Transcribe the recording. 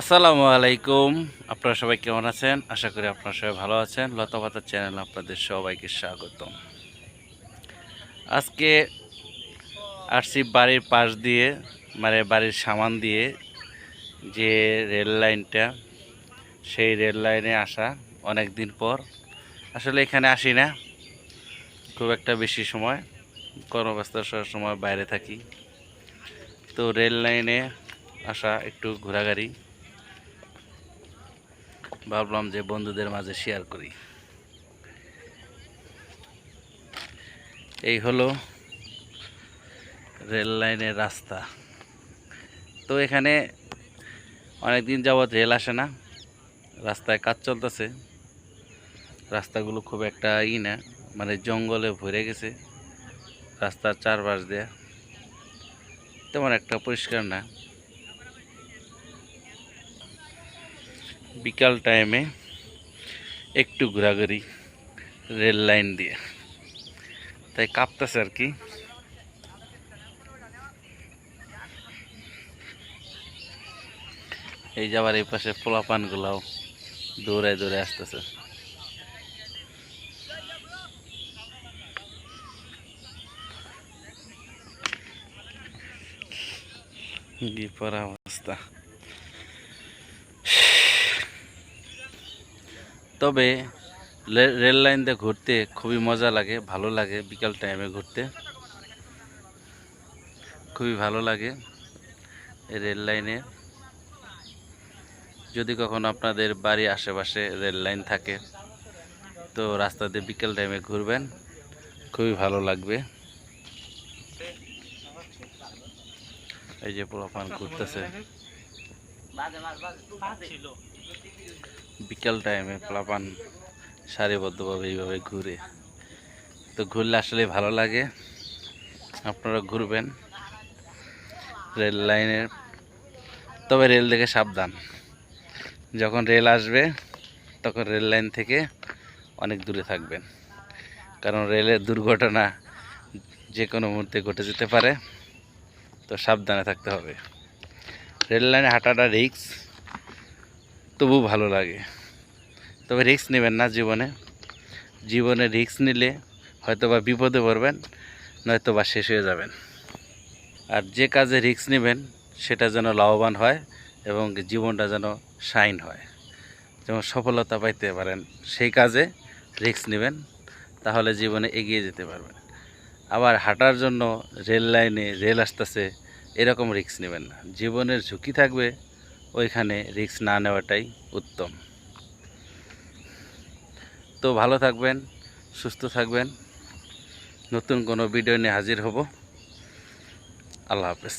আসসালামু আলাইকুম। আপনারা সবাই কেমন আছেন? আশা করি আপনারা সবাই ভালো আছেন। লতাপাতার চ্যানেল আপনাদের সবাইকে স্বাগতম। আজকে আসছি বাড়ির পাশ দিয়ে মানে বাড়ির সামান দিয়ে যে রেল লাইনটা, সেই রেল লাইনে আসা অনেক দিন পর। আসলে এখানে আসি না। খুব একটা বেশি সময় কর্মব্যস্তার সময় বাইরে থাকি। তো রেল লাইনে আসা একটু ঘোরাঘুরি। ভাবলাম যে বন্ধুদের মাঝে শেয়ার করি। এই হলো রেল লাইনের রাস্তা। তো এখানে অনেক দিন যাবৎ রেল আসে না। রাস্তায় কাজ চলতেছে। রাস্তাগুলো খুব একটা ই না মানে জঙ্গলে ভরে গেছে। রাস্তার চারপাশ দিয়ে তেমন একটা পরিষ্কার না। বিকাল টাইমে একটু ঘোরাঘুরি, রেল লাইন দিয়ে। তাই কাঁপতেছে আর কি। এই যে আবার এই পাশে পোলাপানগুলাও দৌড়ায় দৌড়ে আসতেছে। কি পরা অবস্থা তবে রেল লাইন দিয়ে ঘুরতে খুবই মজা লাগে, ভালো লাগে বিকাল টাইমে ঘুরতে। খুবই ভালো লাগে রেল লাইনে। যদি কখনো আপনাদের বাড়ির আশেপাশে রেল লাইন থাকে, তো রাস্তা দিয়ে বিকেল টাইমে ঘুরবেন, খুবই ভালো লাগবে। এই যে পোলাপান ঘুরতেছে। বিকেল টাইমে পোলাপান সারিবদ্ধভাবে এইভাবে ঘুরে। তো ঘুরলে আসলে ভালো লাগে। আপনারা ঘুরবেন রেল লাইনের তবে রেল থেকে সাবধান। যখন রেল আসবে, তখন রেল লাইন থেকে অনেক দূরে থাকবেন। কারণ রেলের দুর্ঘটনা যে কোনো মুহূর্তে ঘটে যেতে পারে। তো সাবধানে থাকতে হবে। রেল লাইনে হাঁটাটা রিক্স তবু ভালো লাগে। তবে রিস্ক নেবেন না জীবনে। জীবনে রিস্ক নিলে হয়তো বা বিপদে পড়বেন নয়তো বা শেষ হয়ে যাবেন। আর যে কাজে রিস্ক নেবেন, সেটা যেন লাভবান হয় এবং জীবনটা যেন শাইন হয়। যেমন সফলতা পাইতে পারেন, সেই কাজে রিস্ক নেবেন, তাহলে জীবনে এগিয়ে যেতে পারবেন। আবার হাঁটার জন্য রেল লাইনে রেল আসতেছে, এরকম রিস্ক নেবেন না। জীবনের ঝুঁকি থাকবে ওইখানে রিস্ক না নেওয়াটাই উত্তম। তো ভালো থাকবেন, সুস্থ থাকবেন। নতুন কোনো ভিডিও নিয়ে হাজির হব। আল্লাহ হাফেজ।